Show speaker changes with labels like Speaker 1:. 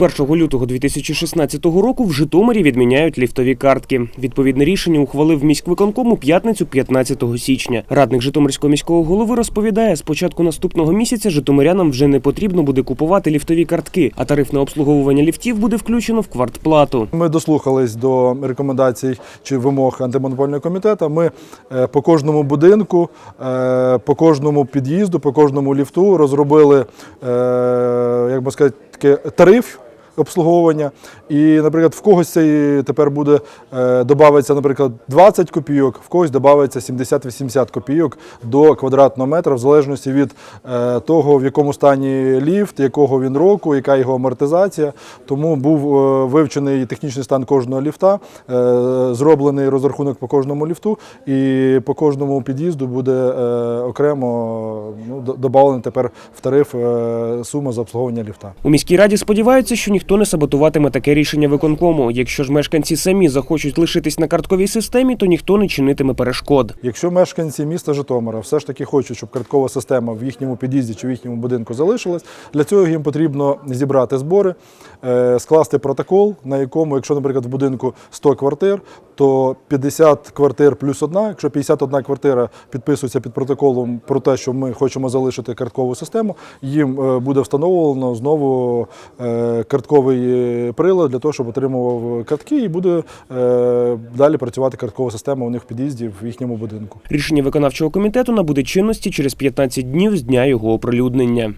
Speaker 1: 1 лютого 2016 року в Житомирі відміняють ліфтові картки. Відповідне рішення ухвалив міськвиконком у п'ятницю 15 січня. Радник Житомирського міського голови розповідає, з початку наступного місяця житомирянам вже не потрібно буде купувати ліфтові картки, а тарифне обслуговування ліфтів буде включено в квартплату.
Speaker 2: Ми дослухались до рекомендацій чи вимог антимонопольного комітету. Ми е, по кожному будинку, е, по кожному під'їзду, по кожному ліфту розробили, е, як би сказати, таке тариф. Обслуговування, і, наприклад, в когось цей тепер буде е, додається, наприклад, 20 копійок, в когось додається 70-80 копійок до квадратного метра, в залежності від е, того, в якому стані ліфт, якого він року, яка його амортизація. Тому був е, вивчений технічний стан кожного ліфта, зроблений розрахунок по кожному ліфту, і по кожному під'їзду буде окремо ну, додавлена тепер в тариф сума за обслуговування ліфта.
Speaker 1: У міській раді сподіваються, що ніхто не саботуватиме таке рішення виконкому. Якщо ж мешканці самі захочуть лишитись на картковій системі, то ніхто не чинитиме перешкод.
Speaker 2: Якщо мешканці міста Житомира все ж таки хочуть, щоб карткова система в їхньому під'їзді чи в їхньому будинку залишилась, для цього їм потрібно зібрати збори, е, скласти протокол, на якому, якщо, наприклад, в будинку 100 квартир, то 50 квартир плюс одна. Якщо 51 квартира підписується під протоколом про те, що ми хочемо залишити карткову систему, їм е, буде встановлено знову е, картковий е, прилад для того, щоб отримував картки, і буде е, далі працювати карткова система у них в під'їзді в їхньому будинку.
Speaker 1: Рішення виконавчого комітету набуде чинності через 15 днів з дня його оприлюднення.